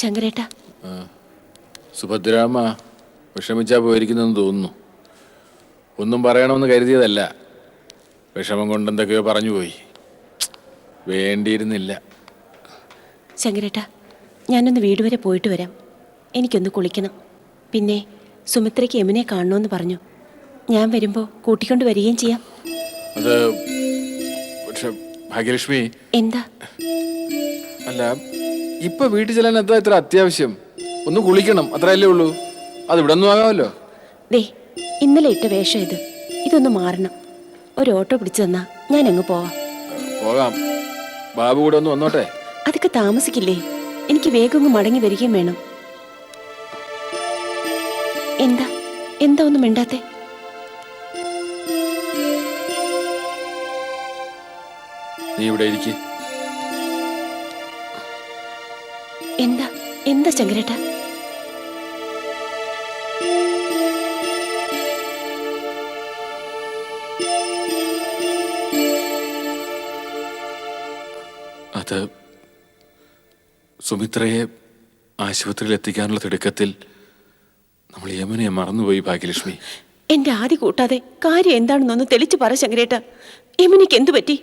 ശങ്കരേട്ട. സുഭദ്രാമ്മ വിഷമിച്ചാ പോയിരിക്കുന്നെന്ന് തോന്നുന്നു. ഒന്നും പറയണമെന്ന് കരുതിയതല്ല. വിഷമം കൊണ്ട് എന്തൊക്കെയോ പറഞ്ഞു പോയി. വേണ്ടിയിരുന്നില്ല. ശങ്കരേട്ട ഞാനൊന്ന് വീട് വരെ പോയിട്ട് വരാം. എനിക്കൊന്ന് കുളിക്കണം. പിന്നെ സുമിത്രയ്ക്ക് എമിനെ കാണണമെന്ന് പറഞ്ഞു. ഞാൻ വരുമ്പോൾ കൂട്ടിക്കൊണ്ട് വരികയും ചെയ്യാം. അത് പക്ഷെ ഭാഗ്യലക്ഷ്മി. എന്താ? അല്ല ഇപ്പൊ വീട്ടിൽ ചെല്ലാൻ എന്താ ഇത്ര അത്യാവശ്യം? ഒന്ന് കുളിക്കണം അത്രയല്ലേ ഉള്ളൂ. അത് ഇവിടെ ഒന്നും ആകാമല്ലോ. ദേ ഇന്നലെ ഇട്ട വേഷം ഇത്. ഇതൊന്ന് മാറണം. ഒരു ഓട്ടോ പിടിച്ചു തന്നാ ഞാൻ അങ്ങ് പോവാം. പോകാം. ബാബു കൂടെ ഒന്ന് വന്നോട്ടെ. അതൊക്കെ താമസിക്കില്ലേ? എനിക്ക് വേഗം അങ്ങ് മടങ്ങി വരികയും വേണം. എന്താ? എന്താ ഒന്നും മിണ്ടാത്തെ? നീ ഇവിടെ ഇരിക്ക്. എന്താ? എന്താ ശങ്കരേട്ട? അത് സുമിത്രയെ ആശുപത്രിയിൽ എത്തിക്കാനുള്ള തിടുക്കത്തിൽ നമ്മൾ യമനെ മറന്നുപോയി ഭാഗ്യലക്ഷ്മി. എന്റെ ആദ്യ കൂട്ടാതെ കാര്യം എന്താണെന്നൊന്ന് തെളിച്ചു പറ ശങ്കരേട്ട. യമുനിക്ക് എന്തു പറ്റി?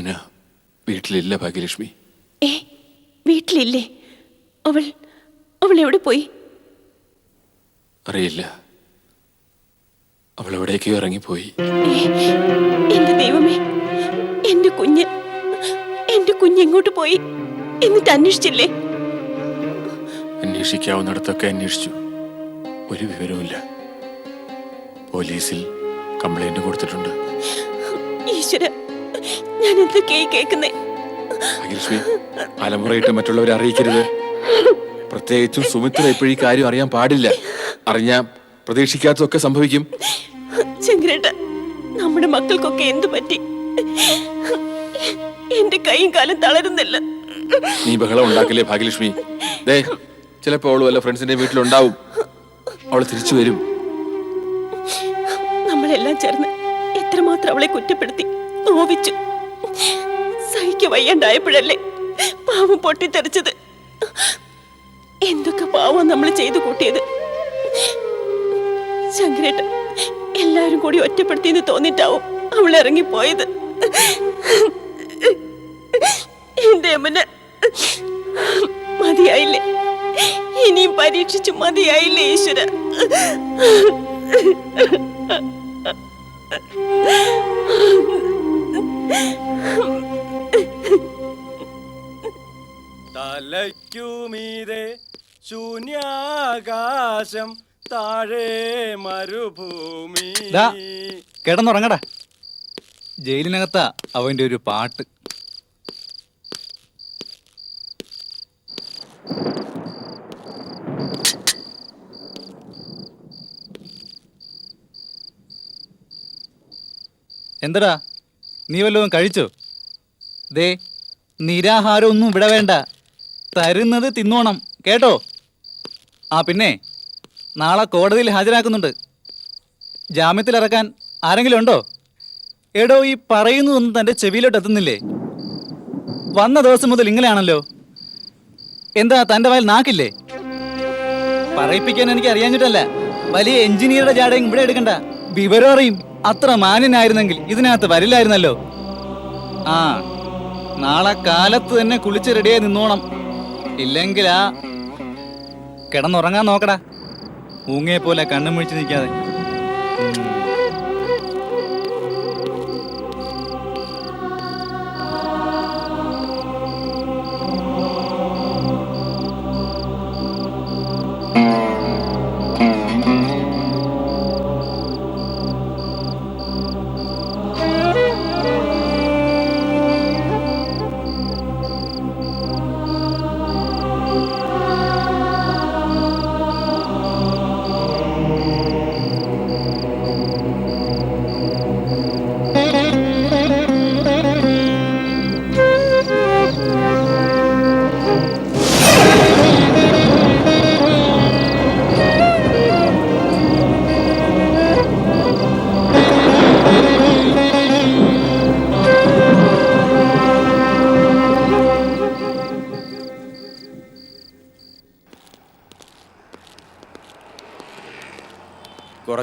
യമുന വീട്ടിലില്ല ഭാഗ്യലക്ഷ്മി. ഏ വീട്ടിലില്ലേ? അവൾ അവൾ എവിടെ പോയി? അറിയില്ല. അവൾ എവിടേക്കോ ഇറങ്ങിപ്പോയി. എന്റെ ദൈവമേ എന്റെ കുഞ്ഞ് എന്റെ കുഞ്ഞ് എങ്ങോട്ട് പോയി? എന്നിട്ട് അന്വേഷിച്ചില്ലേ? അന്വേഷിക്കാവുന്നിടത്തൊക്കെ അന്വേഷിച്ചു. ഒരു വിവരവുമില്ല. പോലീസിൽ കംപ്ലൈന്റ് കൊടുത്തിട്ടുണ്ട്. ഈശ്വര ഞാൻ എന്തൊക്കെയായി കേൾക്കുന്നേ? ഭാഗ്യലക്ഷ്മി അലമുറയിട്ട് മറ്റുള്ളവരെ അറിയിക്കരുത്. പ്രത്യേകിച്ചും സുമിത്ര ഇപ്പോഴീ കാര്യം അറിയാൻ പാടില്ല. അറിഞ്ഞാ പ്രതീക്ഷിക്കാത്തതൊക്കെ സംഭവിക്കും. ശങ്കരേട്ട നമ്മുടെ മക്കൾക്കൊക്കെ എന്തു പറ്റി? എന്റെ കൈയും കാലും തളരുന്നില്ല. നീ ബഹളം ഉണ്ടാക്കില്ലേ ഭാഗ്യലക്ഷ്മി? ദേ ചിലപ്പോ അവൾ വല്ല ഫ്രണ്ട്സിന്റെ വീട്ടിലുണ്ടാവും. അവൾ തിരിച്ചു വരും. നമ്മളെല്ലാം ചേർന്ന് എത്രമാത്രം അവളെ കുറ്റപ്പെടുത്തി? നോവിച്ചു സഹിക്ക വയ്യണ്ടായപ്പോഴല്ലേ പാവം പൊട്ടിത്തെറിച്ചത്. എന്തൊക്കെ പാവം നമ്മൾ ചെയ്തു കൂട്ടിയത്. ശങ്കരേട്ട എല്ലാരും കൂടി ഒറ്റപ്പെടുത്തിയെന്ന് തോന്നിട്ടാവും അവൾ ഇറങ്ങിപ്പോയത്. എന്റെ അമ്മന് മതിയായില്ലേ? ഇനിയും പരീക്ഷിച്ചു മതിയായില്ലേ ഈശ്വര? തലയ്ക്കുമീതെ ശൂന്യാകാശം താഴെ മരുഭൂമി. ദാ. ജയിലിനകത്താ അവന്റെ ഒരു പാട്ട്. എന്തടാ? നീ വല്ലതും കഴിച്ചോ? ദേ നിരാഹാരമൊന്നും ഇവിടെ വേണ്ട തരുന്നത് തിന്നോണം കേട്ടോ? ആ പിന്നെ നാളെ കോടതിയിൽ ഹാജരാക്കുന്നുണ്ട്. ജാമ്യത്തിൽ ഇറക്കാൻ ആരെങ്കിലും ഉണ്ടോ? എടോ ഈ പറയുന്നതൊന്നും തന്റെ ചെവിയിലോട്ട് എത്തുന്നില്ലേ? വന്ന ദിവസം മുതൽ ഇങ്ങനെയാണല്ലോ. എന്താ തന്റെ വായിൽ നാക്കില്ലേ? പറയിപ്പിക്കാൻ എനിക്ക് അറിയാഞ്ഞിട്ടല്ല. വലിയ എഞ്ചിനീയറുടെ ജാടയും ഇവിടെ എടുക്കണ്ട. വിവരം അറിയും. അത്ര മാന്യനായിരുന്നെങ്കിൽ ഇതിനകത്ത് വരില്ലായിരുന്നല്ലോ. ആ നാളെ കാലത്ത് തന്നെ കുളിച്ച് റെഡിയായി നിന്നോണം. ഇല്ലെങ്കിൽ ആ കിടന്നുറങ്ങാൻ നോക്കടാ. ഊങ്ങയെ പോലെ കണ്ണും മുഴിച്ച് നിൽക്കാതെ.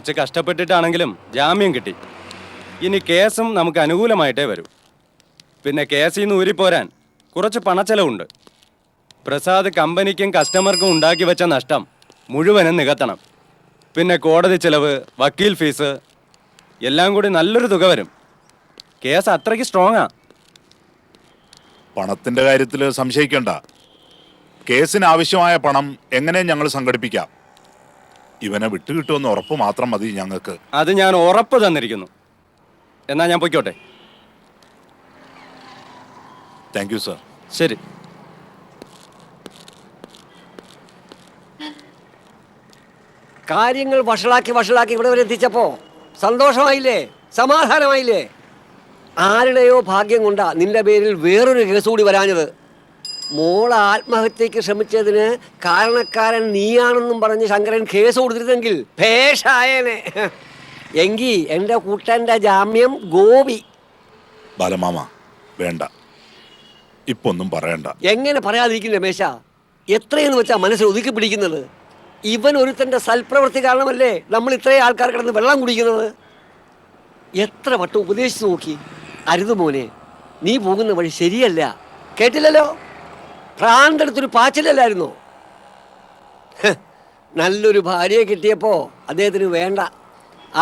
കുറച്ച് കഷ്ടപ്പെട്ടിട്ടാണെങ്കിലും ജാമ്യം കിട്ടി. ഇനി കേസും നമുക്ക് അനുകൂലമായിട്ടേ വരൂ. പിന്നെ കേസിൽ നിന്ന് ഊരിപ്പോരാൻ കുറച്ച് പണച്ചെലവുണ്ട്. പ്രസാദ് കമ്പനിക്കും കസ്റ്റമർക്കും ഉണ്ടാക്കി വെച്ച നഷ്ടം മുഴുവനും നികത്തണം. പിന്നെ കോടതി ചെലവ് വക്കീൽ ഫീസ് എല്ലാം കൂടി നല്ലൊരു തുക വരും. കേസ് അത്രയ്ക്ക് സ്ട്രോങ്ങാ. പണത്തിന്റെ കാര്യത്തിൽ സംശയിക്കണ്ട. കേസിന് ആവശ്യമായ പണം എങ്ങനെ ഞങ്ങൾ സംഘടിപ്പിക്കാം. ഇവനെ വിട്ടുകിട്ടുമെന്ന് ഉറപ്പ് മാത്രം മതി ഞങ്ങൾക്ക്. അത് ഞാൻ ഉറപ്പ് തന്നിരിക്കുന്നു. എന്നാ ഞാൻ പൊയ്ക്കോട്ടെ? താങ്ക് യു സർ ശരി. കാര്യങ്ങൾ വഷളാക്കി വഷളാക്കി ഇവിടെ വരെ എത്തിച്ചപ്പോ സന്തോഷമായില്ലേ? സമാധാനമായില്ലേ? ആരുടെയോ ഭാഗ്യം കൊണ്ടാ നിന്റെ പേരിൽ വേറൊരു കേസ് കൂടി വരാഞ്ഞത്. മോൾ ആത്മഹത്യക്ക് ശ്രമിച്ചതിന് കാരണക്കാരൻ നീയാണെന്നും പറഞ്ഞ് ശങ്കരൻ കേസ് കൊടുത്തിരുന്നെങ്കിൽ ഭേഷായനെ. എങ്കി എന്റെ കൂട്ടന്റെ ജാമ്യം ഗോപി. ബാലമാമ വേണ്ട. ഇപ്പൊ ഒന്നും പറയണ്ട. എങ്ങനെ പറയാതിരിക്കും രമേശ? എത്രയെന്ന് വെച്ചാ മനസ്സിൽ ഒതുക്കി പിടിക്കുന്നത്? ഇവൻ ഒരുത്തന്റെ സൽപ്രവൃത്തി കാരണമല്ലേ നമ്മൾ ഇത്രയും ആൾക്കാർ കിടന്ന് വെള്ളം കുടിക്കുന്നത്? എത്ര വട്ടം ഉപദേശിച്ചു നോക്കി. അരുത് മോനെ നീ പോകുന്ന വഴി ശരിയല്ല. കേട്ടില്ലല്ലോ? ഭ്രാന്തെടുത്തൊരു പാച്ചിലല്ലായിരുന്നോ? നല്ലൊരു ഭാര്യയെ കിട്ടിയപ്പോ അദ്ദേഹത്തിന് വേണ്ട.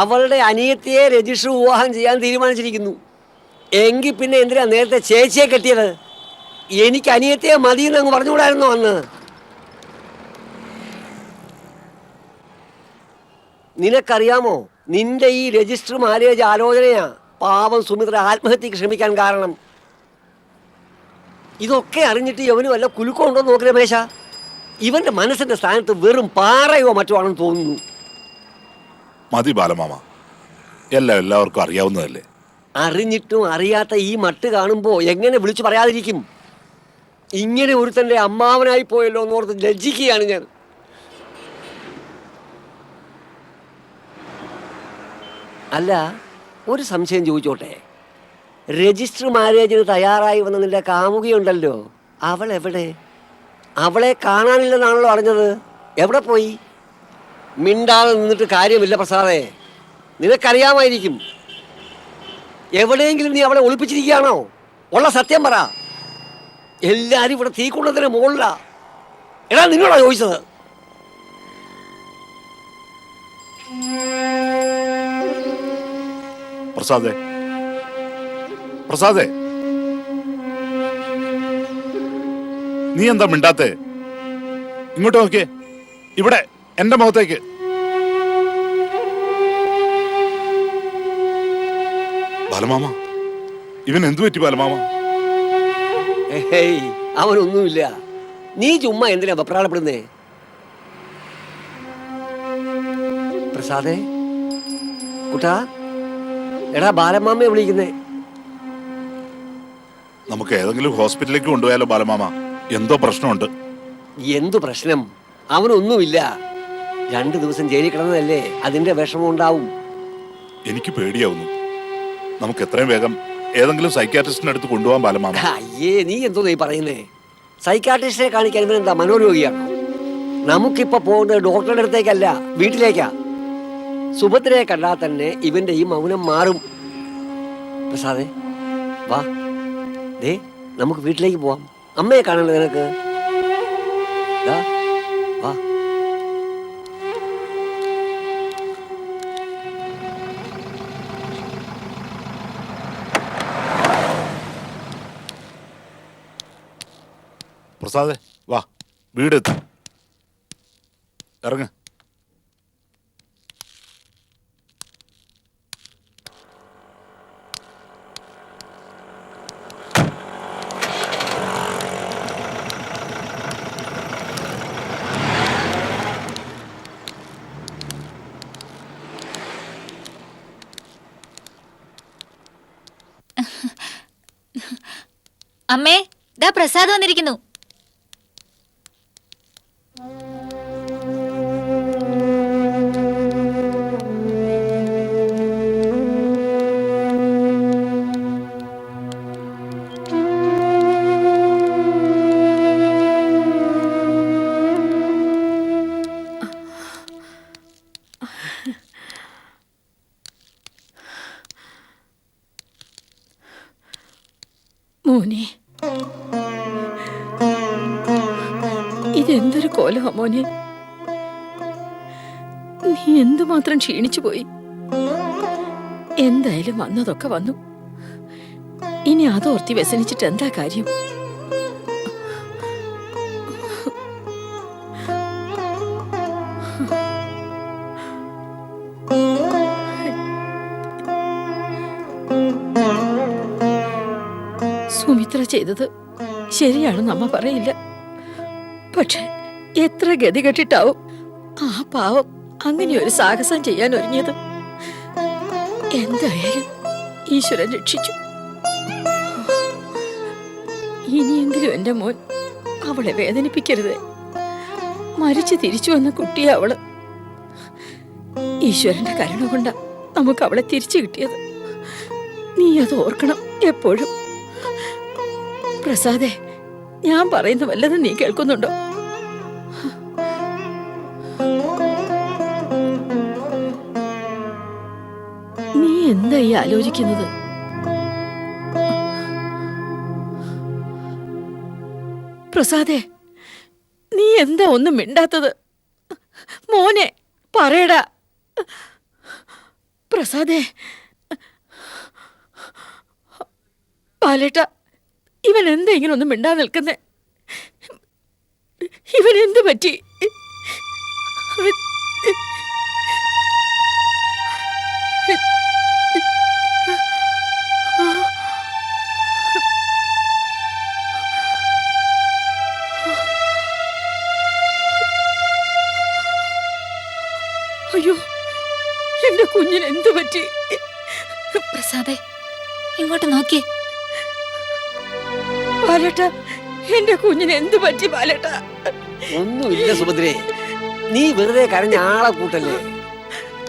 അവളുടെ അനിയത്തിയെ രജിസ്റ്റർ വിവാഹം ചെയ്യാൻ തീരുമാനിച്ചിരിക്കുന്നു. എങ്കിൽ പിന്നെ എന്തിനാ നേരത്തെ ചേച്ചിയെ കെട്ടിയത്? എനിക്ക് അനിയത്തിയെ മതിയെന്ന് അങ്ങ് പറഞ്ഞുകൂടായിരുന്നു അന്ന്? നിനക്കറിയാമോ നിന്റെ ഈ രജിസ്റ്റർ മാരേജ് ആലോചനയാ പാവം സുമിത്ര ആത്മഹത്യക്ക് ശ്രമിക്കാൻ കാരണം. ഇതൊക്കെ അറിഞ്ഞിട്ട് യവന് വല്ല കുലുക്കമുണ്ടോ നോക്ക് രമേശ ഇവന്റെ മനസ്സിന്റെ സ്ഥാനത്ത് വെറും പാറയോ മറ്റോ ആണെന്ന് തോന്നുന്നു. മതി ബാലമാമ. എല്ലാം എല്ലാവർക്കും അറിയാവുന്നതല്ലേ? അറിഞ്ഞിട്ടും അറിയാത്ത ഈ മട്ട് കാണുമ്പോ എങ്ങനെ വിളിച്ചു പറയാതിരിക്കും? ഇങ്ങനെ ഒരു തന്റെ അമ്മാവനായി പോയല്ലോ എന്നോർത്ത് ലജ്ജിക്കുകയാണ് ഞാൻ. അല്ല ഒരു സംശയം ചോദിച്ചോട്ടെ? രജിസ്റ്റർ മാരേജിന് തയ്യാറായി വന്ന നിന്റെ കാമുകിയുണ്ടല്ലോ. അവൾ എവിടെ അവളെ കാണാനില്ലെന്നാണല്ലോ അറിഞ്ഞത്. എവിടെ പോയി? മിണ്ടാതെ നിന്നിട്ട് കാര്യമില്ല പ്രസാദേ. നിനക്കറിയാമായിരിക്കും. എവിടെയെങ്കിലും നീ അവളെ ഒളിപ്പിച്ചിരിക്കുകയാണോ? ഉള്ള സത്യം പറ. എല്ലാരും ഇവിടെ തീക്കുള്ളതിന് മുകളിലാ. എടാ നിന്നോടാ ചോദിച്ചത്. പ്രസാദേ പ്രസാദേ. നീ എന്താ മിണ്ടാത്തേ? ഇങ്ങോട്ട് നോക്കിയേ. ഇവിടെ എന്റെ മുഖത്തേക്ക്. ബാലമാമ ഇവൻ എന്തു പറ്റി ബാലമാമ? അവനൊന്നുമില്ല. നീ ചുമ്മാ എന്തിനാ അഭിപ്രായപ്പെടുന്നേ പ്രസാദേ കുട്ടാ എടാ ബാലമാമയെ വിളിക്കുന്നേ. നമുക്ക് ഏതെങ്കിലും ഹോസ്പിറ്റലിലേക്ക് കൊണ്ടുപോയാലോ ബാലമാമ? എന്തോ പ്രശ്നമുണ്ട്. എന്തു പ്രശ്നം? അവനൊന്നുമില്ല. രണ്ടു ദിവസം ജയിലിൽ കിടന്നതല്ലേ അതിന്റെ വിഷമം ഉണ്ടാവും. എനിക്ക് പേടിയാവുന്നു. നമുക്ക് എത്രയും വേഗം ഏതെങ്കിലും സൈക്യാട്രിസ്റ്റിന്റെ അടുത്ത് കൊണ്ടുപോകാൻ ബാലമാമ. അയ്യേ നീ എന്തോ നീ പറയുന്നേ? സൈക്കാട്രിസ്റ്റിനെ കാണിക്കാൻ എന്താ മനോരോഗിയാണ്? നമുക്കിപ്പോ പോകുന്നത് ഡോക്ടറുടെ അടുത്തേക്കല്ല വീട്ടിലേക്കാ. സുഭദ്രയെ കണ്ടാൽ തന്നെ ഇവന്റെ ഈ മൗനം മാറും. പ്രസാദേ വാ. ദേ നമുക്ക് വീട്ടിലേക്ക് പോവാം അമ്മയെ കാണണ്ടേ നിനക്ക് ദാ, വാ പ്രസാദേ വാ വീടെത്തി ഇറങ്ങ അമ്മേ ദാ പ്രസാദ് വന്നിരിക്കുന്നു. മോനെ. നീ എന്തുമാത്രം ക്ഷീണിച്ചു പോയി? എന്തായാലും വന്നതൊക്കെ വന്നു. ഇനി അതോർത്തി വ്യസനിച്ചിട്ട് എന്താ കാര്യം? സുമിത്ര ചെയ്തത് ശരിയാണെന്ന് അമ്മ പറയില്ല. പക്ഷെ എത്ര ഗതി കെട്ടിട്ടാവും? ആ പാവം അങ്ങനെ ഒരു സാഹസം ചെയ്യാൻ ഒരുങ്ങിയത്. എന്തായാലും ഈശ്വരൻ രക്ഷിച്ചു. ഇനിയെങ്കിലും എന്റെ മോൻ അവളെ വേദനിപ്പിക്കരുത്. മരിച്ചു തിരിച്ചു വന്ന കുട്ടിയെ അവൾ. ഈശ്വരന്റെ കരുണ കൊണ്ട നമുക്ക് അവളെ തിരിച്ചു കിട്ടിയത്. നീ അത് ഓർക്കണം എപ്പോഴും. പ്രസാദേ ഞാൻ പറയുന്ന വല്ലതും നീ കേൾക്കുന്നുണ്ടോ? എന്താ ഈ ആലോചിക്കുന്നത്? പ്രസാദേ നീ എന്താ ഒന്നും മിണ്ടാത്തത്? മോനെ പറയടാ. പ്രസാദേ പാലേട്ട ഇവൻ എന്താ ഇങ്ങനെ ഒന്നും മിണ്ടാ നിൽക്കുന്നേ? ഇവൻ എന്ത് പറ്റി? കുഞ്ഞിന് എന്തു പറ്റി? പ്രസാദേ ഇങ്ങോട്ട് നോക്കി പാലേട്ട എന്റെ കുഞ്ഞിന് എന്തു പറ്റി പാലേട്ട ഒന്നുമില്ല സുഭദ്രേ. നീ വെറുതെ കരഞ്ഞ ആളെ കൂട്ടല്ലേ?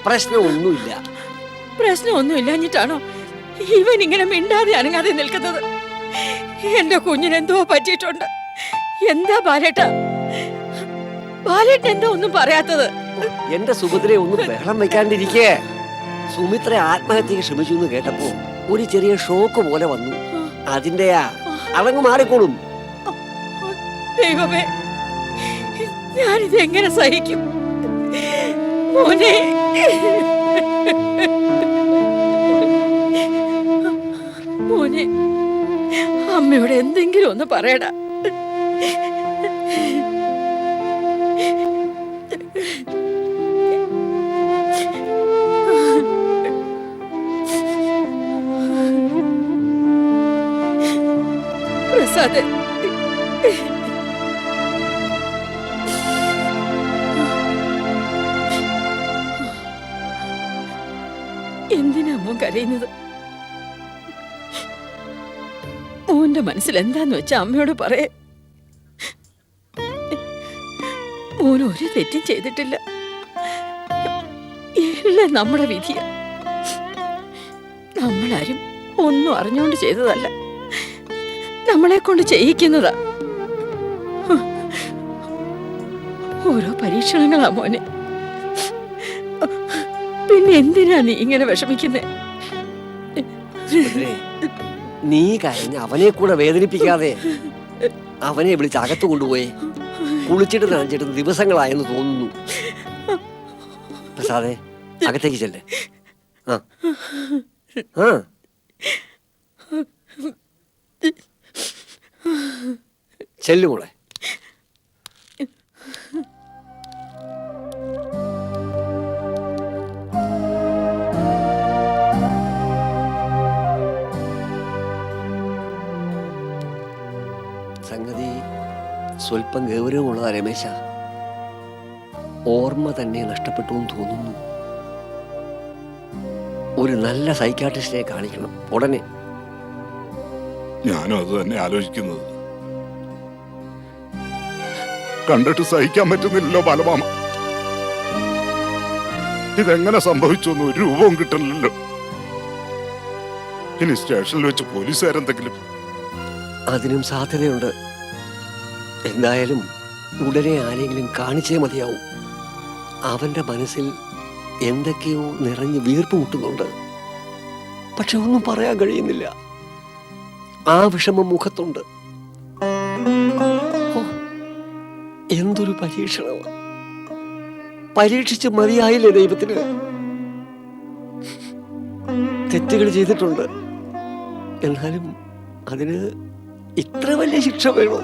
പ്രശ്നമൊന്നുമില്ല. പ്രശ്നമൊന്നുമില്ല പ്രശ്നമൊന്നും ഇല്ലാഞ്ഞിട്ടാണോ ഇവൻ ഇങ്ങനെ മിണ്ടാതെ അനങ്ങാതെ നിൽക്കുന്നത്. എന്റെ കുഞ്ഞിന് എന്തോ പറ്റിയിട്ടുണ്ട്. എന്താ ബാലേട്ട? ബാലേട്ട എന്താ ഒന്നും പറയാത്തത്. എന്റെ സുഭദ്രയെ ഒന്നും ബഹളം വെക്കാണ്ടിരിക്കേ. സുമിത്ര ആത്മഹത്യക്ക് ശ്രമിച്ചു എന്ന് കേട്ടപ്പോ ഒരു ചെറിയ ഷോക്ക് പോലെ വന്നു. അതിന്റെയാ അതങ്ങ് മാറിക്കോളും. ദൈവമേ ഞാനിത് എങ്ങനെ സഹിക്കും? മോനെ. മോനെ അമ്മയോട് എന്തെങ്കിലും ഒന്ന് പറയടാ. പ്രസാദ് എന്തിനാ മോൻ കരയുന്നത്? മോന്റെ മനസ്സിൽ എന്താന്ന് വെച്ചാ അമ്മയോട് പറയേ. മോൻ ഒരു തെറ്റും ചെയ്തിട്ടില്ല. എല്ലാം നമ്മുടെ വിധിയ. നമ്മളാരും ഒന്നും അറിഞ്ഞുകൊണ്ട് ചെയ്തതല്ല. നമ്മളെ കൊണ്ട് ചെയ്യിക്കുന്നതാ. ഓരോ പരീക്ഷണങ്ങളാ മോനെ. പിന്നെ എന്തിനാ നീ ഇങ്ങനെ വിഷമിക്കുന്നേ? നീ കരഞ്ഞ് അവനെ കൂടെ വേദനിപ്പിക്കാതെ അവനെ വിളിച്ച് അകത്ത് കൊണ്ടുപോയി കുളിച്ചിട്ട് നനച്ചിട്ട് ദിവസങ്ങളായെന്ന് തോന്നുന്നു. പ്രസാദേ അകത്തേക്ക് ചെല്ലേ. ആ. ആ. ചെല്ലു മോളെ. സംഗതി സ്വല്പം ഗൗരവമുള്ളതാ രമേശ. ഓർമ്മ തന്നെ നഷ്ടപ്പെട്ടു എന്ന് തോന്നുന്നു. ഒരു നല്ല സൈക്കാട്രിസ്റ്റിനെ കാണിക്കണം. ഉടനെ ഞാനും അത് തന്നെ ആലോചിക്കുന്നത്. കണ്ടിട്ട് സഹിക്കാൻ പറ്റുന്നില്ലല്ലോ ബാലമാമ. ഇതെങ്ങനെ സംഭവിച്ചു എന്ന് ഒരു രൂപവും കിട്ടില്ലല്ലോ ഇനി സ്റ്റേഷനിൽ വെച്ച് പോലീസുകാരെന്തെങ്കിലും. അതിനും സാധ്യതയുണ്ട്. എന്തായാലും ഉടനെ ആരെങ്കിലും കാണിച്ചേ മതിയാവും. അവന്റെ മനസ്സിൽ എന്തൊക്കെയോ നിറഞ്ഞ് വീർപ്പ് മുട്ടുന്നുണ്ട്. പക്ഷെ ഒന്നും പറയാൻ കഴിയുന്നില്ല. ആ വിഷമം മുഖത്തുണ്ട് എന്തൊരു പരീക്ഷണമാണ് പരീക്ഷിച്ച് മതിയായില്ലേ ദൈവത്തിന്? തെറ്റുകൾ ചെയ്തിട്ടുണ്ട്. എന്നാലും അതിന് ഇത്ര വലിയ ശിക്ഷ വേണോ?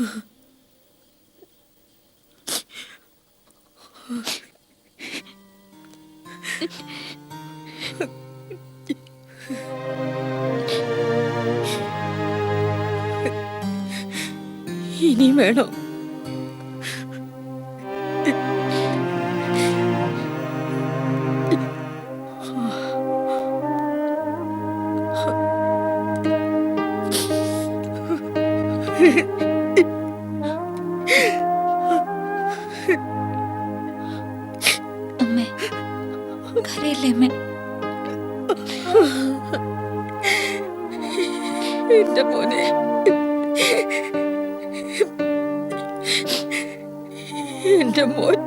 フフフ。കരയില്ലേ അമ്മ എന്റെ മോനെ. എന്റെ മോൻ.